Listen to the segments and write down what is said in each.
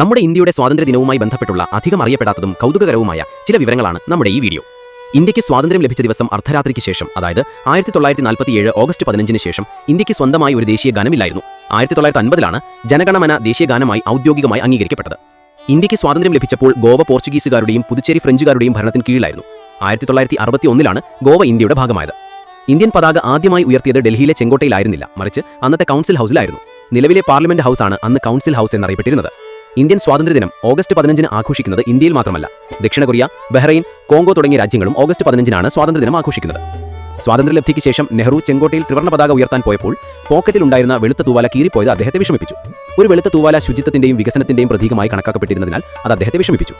നമ്മുടെ ഇന്ത്യയുടെ സ്വാതന്ത്ര്യ ദിനവുമായി ബന്ധപ്പെട്ടുള്ള അധികം അറിയപ്പെടാത്തതും കൗതുകകരവുമായ ചില വിവരങ്ങളാണ് നമ്മുടെ ഈ വീഡിയോ. ഇന്ത്യയ്ക്ക് സ്വാതന്ത്ര്യം ലഭിച്ച ദിവസം അർദ്ധരാത്രിക്ക് ശേഷം അതായത് ആയിരത്തി തൊള്ളായിരത്തി നാൽപ്പത്തിയേഴ് ഓഗസ്റ്റ് പതിനഞ്ചിന് ശേഷം ഇന്ത്യയ്ക്ക് സ്വന്തമായി ഒരു ദേശീയ ഗാനമില്ലായിരുന്നു. ആയിരത്തി തൊള്ളായിരത്തി അൻപതിലാണ് ജനഗണമന ദേശീയ ഗാനമായി ഔദ്യോഗികമായി അംഗീകരിക്കപ്പെട്ടത്. ഇന്ത്യയ്ക്ക് സ്വാതന്ത്ര്യം ലഭിച്ചപ്പോൾ ഗോവ പോർച്ചുഗീസുകാരുടെയും പുതുച്ചേരി ഫ്രഞ്ചുകാരുടെയും ഭരണത്തിന് കീഴിലായിരുന്നു. ആയിരത്തി തൊള്ളായിരത്തി അറുപത്തി ഒന്നിലാണ് ഗോവ ഇന്ത്യയുടെ ഭാഗമായത്. ഇന്ത്യൻ പതാക ആദ്യമായി ഉയർത്തിയത് ഡൽഹിയിലെ ചെങ്കോട്ടയിലായിരുന്നില്ല മറിച്ച് അന്നത്തെ കൗൺസിൽ ഹൗസിലായിരുന്നു. നിലവിലെ പാർലമെന്റ് ഹൗസാണ് അന്ന് കൗൺസിൽ ഹൗസ് എന്നറിയപ്പെട്ടിരുന്നത്. ഇന്ത്യൻ സ്വാതന്ത്ര്യദിനം ഓഗസ്റ്റ് പതിനഞ്ചിന് ആഘോഷിക്കുന്നത് ഇന്ത്യയിൽ മാത്രമല്ല. ദക്ഷിണ കൊറിയ ബഹ്റൈൻ കോങ്കോ തുടങ്ങിയ രാജ്യങ്ങളും ഓഗസ്റ്റ് പതിനഞ്ചിനാണ് സ്വാതന്ത്ര്യദിനം ആഘോഷിക്കുന്നത്. സ്വാതന്ത്ര്യലബ്ധിക്ക് ശേഷം നെഹ്റു ചെങ്കോട്ടയിൽ ത്രിവർണ പതാക ഉയർത്താൻ പോയപ്പോൾ പോക്കറ്റിലുണ്ടായിരുന്ന വെളുത്ത തൂവാല കീറിപ്പോയത് അദ്ദേഹത്തെ വിഷമിപ്പിച്ചു. ഒരു വെളുത്ത തൂവാല ശുചിത്വത്തിന്റെയും വികസനത്തിന്റെയും പ്രതീകമായി കണക്കാക്കപ്പെട്ടിരുന്നതിനാൽ അത് അദ്ദേഹത്തെ വിഷമിപ്പിച്ചു.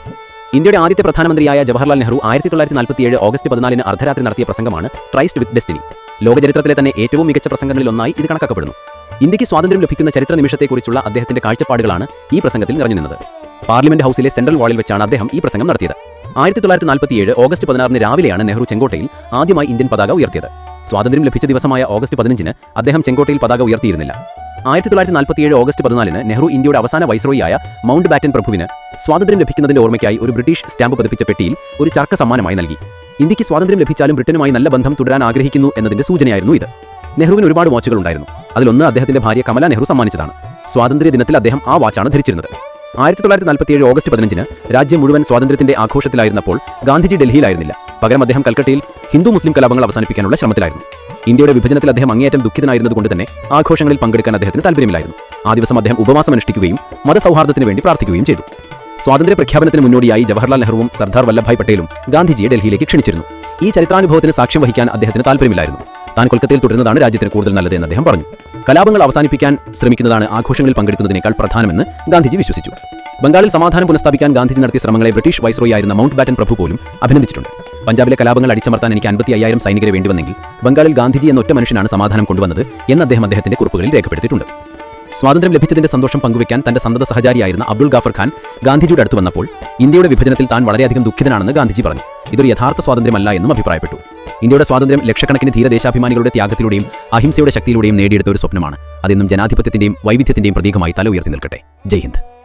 ഇന്ത്യയുടെ ആദ്യത്തെ പ്രധാനമന്ത്രിയായ ജവഹർലാൽ നെഹ്റു ആയിരത്തി തൊള്ളായിരത്തി നാൽപ്പത്തിയേഴ് ഓഗസ്റ്റ് പതിനാലിന് അർദ്ധരാത്രി നടത്തിയ പ്രസംഗമാണ് ട്രൈസ്റ്റ് വിത്ത് ഡെസ്റ്റിനി. ലോകചരിത്രത്തിലെ തന്നെ ഏറ്റവും മികച്ച പ്രസംഗങ്ങളിൽ ഒന്നായി ഇത് കണക്കാക്കപ്പെടുന്നു. ഇന്ത്യയ്ക്ക് സ്വാതന്ത്ര്യം ലഭിക്കുന്ന ചരിത്ര നിമിഷത്തെക്കുറിച്ചുള്ള അദ്ദേഹത്തിന്റെ കാഴ്ചപ്പാടുകളാണ് ഈ പ്രസംഗത്തിൽ നിറഞ്ഞു നിന്നത്. പാർലമെന്റ് ഹൌസിലെ സെൻട്രൽ വാളിൽ വെച്ചാണ് അദ്ദേഹം ഈ പ്രസംഗം നടത്തിയത്. ആയിരത്തി തൊള്ളായിരത്തി നാൽപ്പത്തിയേഴ് ഓഗസ്റ്റ് പതിനാറിന് രാവിലെയാണ് നെഹ്റു ചെങ്കോട്ടയിൽ ആദ്യമായി ഇന്ത്യൻ പതാക ഉയർത്തിയത്. സ്വാതന്ത്ര്യം ലഭിച്ച ദിവസമായ ഓഗസ്റ്റ് പതിനഞ്ചിന് അദ്ദേഹം ചെങ്കോട്ടയിൽ പതാക ഉയർത്തിയിരുന്നില്ല. ആയിരത്തി തൊള്ളായിരത്തി നാൽപ്പത്തിയേഴ് ഓഗസ്റ്റ് പതിനാലിന് നെഹ്റു ഇന്ത്യയുടെ അവസാന വൈസ്രോയിയായ മൗണ്ട് ബാറ്റൻ പ്രഭുവിന് സ്വാതന്ത്ര്യം ലഭിക്കുന്നതിന്റെ ഓർമ്മയ്ക്കായി ഒരു ബ്രിട്ടീഷ് സ്റ്റാമ്പ് പതിപ്പിച്ച പെട്ടിയിൽ ഒരു ചർക്ക സമ്മാനമായി നൽകി. ഇന്ത്യയ്ക്ക് സ്വാതന്ത്ര്യം ലഭിച്ചാലും ബ്രിട്ടനുമായി നല്ല ബന്ധം തുടരാൻ ആഗ്രഹിക്കുന്നു എന്നതിന്റെ സൂചനയായിരുന്നു ഇത്. നെഹ്റുവിന് ഒരുപാട് വാച്ചുകൾ ഉണ്ടായിരുന്നു. അതിലൊന്ന് അദ്ദേഹത്തിന്റെ ഭാര്യ കമല നെഹ്റു സമ്മാനിച്ചതാണ്. സ്വാതന്ത്ര്യ ദിനത്തിൽ അദ്ദേഹം ആ വാച്ചാണ് ധരിച്ചിരുന്നത്. ആയിരത്തി തൊള്ളായിരത്തി നാൽപ്പത്തിയേഴ് ഓഗസ്റ്റ് പതിനഞ്ചിന് രാജ്യം മുഴുവൻ സ്വാതന്ത്ര്യത്തിന്റെ ആഘോഷത്തിലായിരുന്നപ്പോൾ ഗാന്ധിജി ഡൽഹിയിലായിരുന്നില്ല. പകരം അദ്ദേഹം കൽക്കട്ടയിൽ ഹിന്ദു മുസ്ലിം കലാപങ്ങൾ അവസാനിപ്പിക്കാനുള്ള ശ്രമത്തിലായിരുന്നു. ഇന്ത്യയുടെ വിഭജനത്തിൽ അദ്ദേഹം അങ്ങേയറ്റം ദുഃഖിതനായിരുന്നതുകൊണ്ട് തന്നെ ആഘോഷങ്ങളിൽ പങ്കെടുക്കാൻ അദ്ദേഹത്തിന് താല്പര്യമില്ലായിരുന്നു. ആ ദിവസം അദ്ദേഹം ഉപവാസം അനുഷ്ഠിക്കുകയും മതസൗഹാർദ്ദത്തിന് വേണ്ടി പ്രാർത്ഥിക്കുകയും ചെയ്തു. സ്വാതന്ത്ര്യ പ്രഖ്യാപനത്തിന് മുന്നോടിയായി ജവഹർലാൽ നെഹ്റുവും സർദാർ വല്ലഭായ് പട്ടേലും ഗാന്ധിജിയെ ഡൽഹിയിലേക്ക് ക്ഷണിച്ചിരുന്നു. ഈ ചരിത്രാനുഭവത്തിന് സാക്ഷ്യം വഹിക്കാൻ അദ്ദേഹത്തിന് താല്പര്യമില്ലായിരുന്നു. താൻ കൊൽക്കത്തയിൽ തുടരുന്നതാണ് രാജ്യത്തിന് കൂടുതൽ നല്ലത് എന്ന് അദ്ദേഹം പറഞ്ഞു. കലാപങ്ങൾ അവസാനിപ്പിക്കാൻ ശ്രമിക്കുന്നതാണ് ആഘോഷങ്ങളിൽ പങ്കെടുക്കുന്നതിനേക്കാൾ പ്രധാനമെന്ന് ഗാന്ധിജി വിശ്വസിച്ചു. ബംഗാളിൽ സമാധാനം പുനഃസ്ഥാപിക്കാൻ ഗാന്ധിജി നടത്തിയ ശ്രമങ്ങളെ ബ്രിട്ടീഷ് വൈസ്രോയായിരുന്ന മൗണ്ട് ബാറ്റൻ പ്രഭു പോലും അഭിനന്ദിച്ചിട്ടുണ്ട്. പഞ്ചാബിലെ കലാപങ്ങൾ അടിച്ചമർത്താൻ എനിക്ക് അൻപത്തി അയ്യായിരം സൈനികരെ വേണ്ടിവന്നെങ്കിൽ ബംഗാളിൽ ഗാന്ധിജി എന്ന ഒറ്റ മനുഷ്യനാണ് സമാധാനം കൊണ്ടുവന്നത് എന്ന് അദ്ദേഹം അദ്ദേഹത്തിന്റെ കുറിപ്പുകളിൽ രേഖപ്പെടുത്തിയിട്ടുണ്ട്. സ്വാതന്ത്ര്യം ലഭിച്ചതിന്റെ സന്തോഷം പങ്കുവയ്ക്കാൻ തന്റെ സന്തത സഹചാരിയായിരുന്ന അബ്ദുൾ ഗാഫർ ഖാൻ ഗാന്ധിജിയുടെ അടുത്ത് വന്നപ്പോൾ ഇന്ത്യയുടെ വിഭജനത്തിൽ താൻ വളരെയധികം ദുഃഖിതനാണെന്ന് ഗാന്ധിജി പറഞ്ഞു. ഇതൊരു യഥാർത്ഥ സ്വാതന്ത്ര്യമല്ല എന്നും അഭിപ്രായപ്പെട്ടു. ഇന്ത്യയുടെ സ്വാതന്ത്ര്യം ലക്ഷക്കണക്കിന് ധീരദേശാഭിമാനികളുടെ ത്യാഗത്തിലൂടെയും അഹിംസയുടെ ശക്തിയിലൂടെയും നേടിയെടുത്ത ഒരു സ്വപ്നമാണ്. അതെന്നും ജനാധിപത്യത്തിന്റെയും വൈവിധ്യത്തിന്റെയും പ്രതീകമായി തല ഉയർത്തി നിൽക്കട്ടെ. ജയ് ഹിന്ദ്.